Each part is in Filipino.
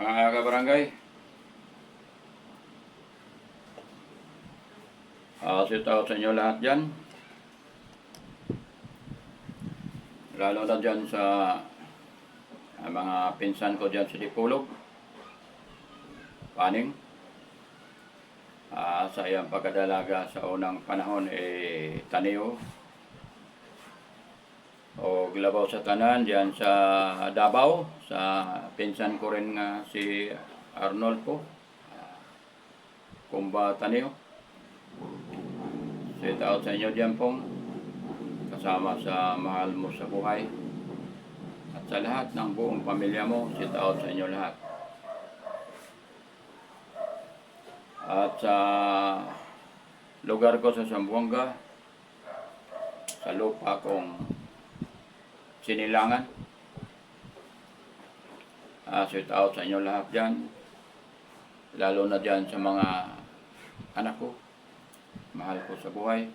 Mga kabarangay, uh, sit out sa inyo lahat dyan. Lalo na dyan sa ah, mga pinsan ko dyan sa Dipulog. Paning. Ah, sa iyang pagkadalaga sa unang panahon, eh, taniyo. O glabaw sa tanan diyan sa Davao sa pinsan ko rin nga si Arnold po. Kumba Taneo. Sit out sa inyo diyan pong kasama sa mahal mo sa buhay. At sa lahat ng buong pamilya mo, sit out sa inyo lahat. At sa lugar ko sa Zamboanga, sa lupa kong sinilangan. Ah, shout out sa inyo lahat dyan. Lalo na dyan sa mga anak ko. Mahal ko sa buhay.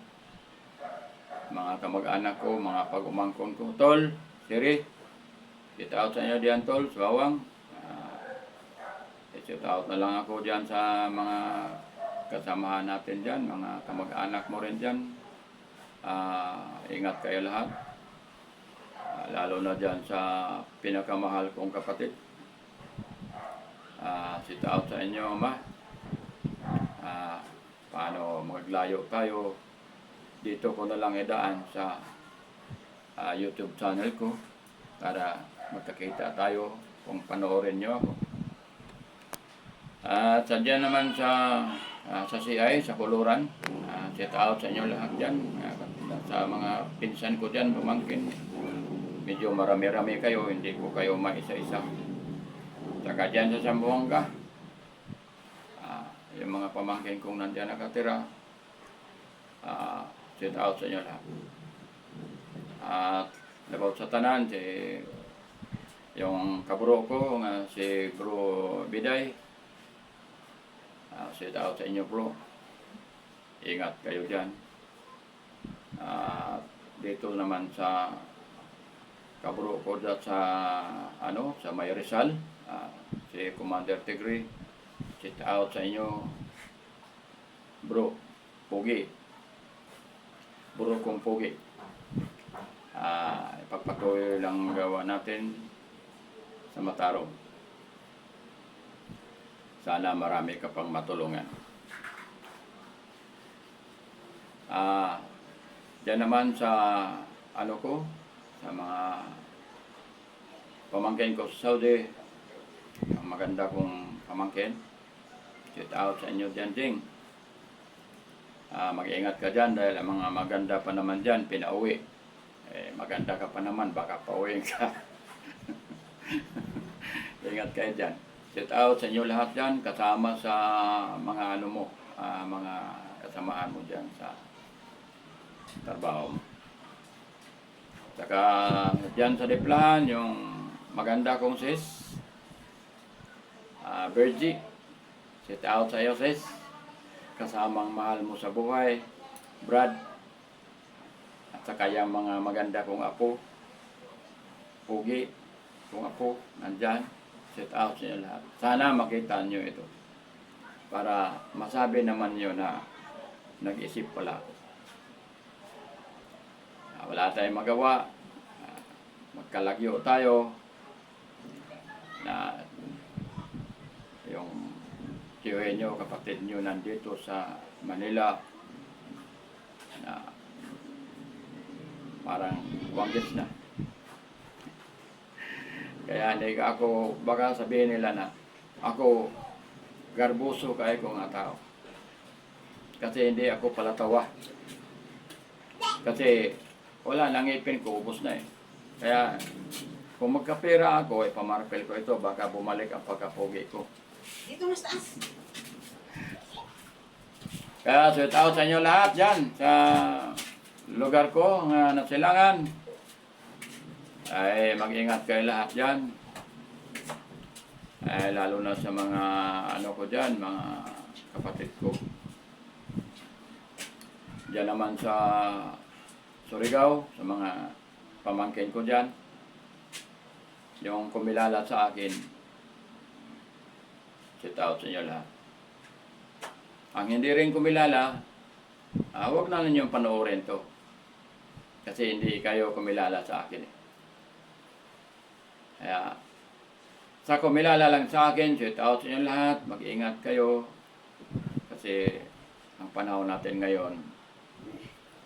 Mga kamag-anak ko, mga pag-umangkon ko. Tol, Siri, shout out sa inyo dyan, Tol, sa Bawang. Ah, shout out na lang ako dyan sa mga kasamahan natin dyan, mga kamag-anak mo rin dyan. Ah, ingat kayo lahat. Lalo na dyan sa pinakamahal kong kapatid. Ah, sit out sa inyo, Ama. Ah, paano maglayo tayo. Dito ko na lang idaan sa ah, YouTube channel ko para magkakita tayo kung panoorin nyo ako. At sa dyan naman sa ah, sa CI, sa Kuluran, ah, sit out sa inyo lahat dyan. Ah, sa mga pinsan ko dyan, pamangkin medyo marami-rami kayo, hindi ko kayo maisa-isa. Saka dyan sa Sambuanga, ah, yung mga pamangkin kong nandiyan nakatira, ah, sit out sa inyo lahat. At labaw sa tanan, si yung kaburo ko, nga si Bro Biday, ah, sit out sa inyo bro. Ingat kayo dyan. Ah, dito naman sa kabro ko dyan sa ano sa May Rizal. Ah, si Commander Tigre sit out sa inyo. Bro Pugi bro kong Pugi ah, ipagpatuloy lang gawa natin sa Matarong sana marami ka pang matulungan. Ah, dyan naman sa ano ko sa mga pamangkin ko sa Saudi. Ang maganda kong pamangkin. Shout out sa inyo dyan, Ding. Ah, mag-ingat ka dyan dahil ang mga maganda pa naman dyan, pinauwi. Eh, maganda ka pa naman, baka pauwiin ka. Ingat kayo dyan. Shout out sa inyo lahat dyan, kasama sa mga ano mo, ah, mga kasamaan mo dyan sa trabaho mo. Saka dyan sa Diplan, yung maganda kong sis, uh, Virgie, sit out sa iyo sis, kasamang mahal mo sa buhay, Brad, at saka yung mga maganda kong apo, Pugi, kong apo, nandyan, sit out inyo lahat. Sana makita nyo ito. Para masabi naman nyo na nag-isip pala ako. Wala tayong magawa. Magkalagyo tayo na yung tiyohin nyo, kapatid nyo nandito sa Manila na parang wanggis na. Kaya hindi ako, baka sabihin nila na ako garbuso kaya ko nga tao. Kasi hindi ako palatawa. Kasi wala, nangipin ko, ubos na eh. Kaya, kung magkapera ako, ipamarpel ko ito, baka bumalik ang pagkapogi ko. Dito mas taas. Kaya, shout out sa inyo lahat dyan, sa lugar ko, nga nasilangan. Ay, mag-ingat kayo lahat dyan. Ay, lalo na sa mga, ano ko dyan, mga kapatid ko. Diyan naman sa Surigao, sa mga pamangkin ko dyan. Yung kumilala sa akin, Shout out sa inyo lahat. Ang hindi rin kumilala, ah, huwag na ninyong panoorin to. Kasi hindi kayo kumilala sa akin. Eh. Kaya, sa kumilala lang sa akin, shout out sa inyo lahat, mag-ingat kayo. Kasi, ang panahon natin ngayon,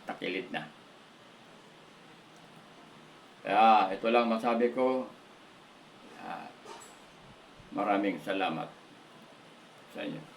takilid na. Kaya, ito lang masabi ko. Ah, maraming salamat sa inyo.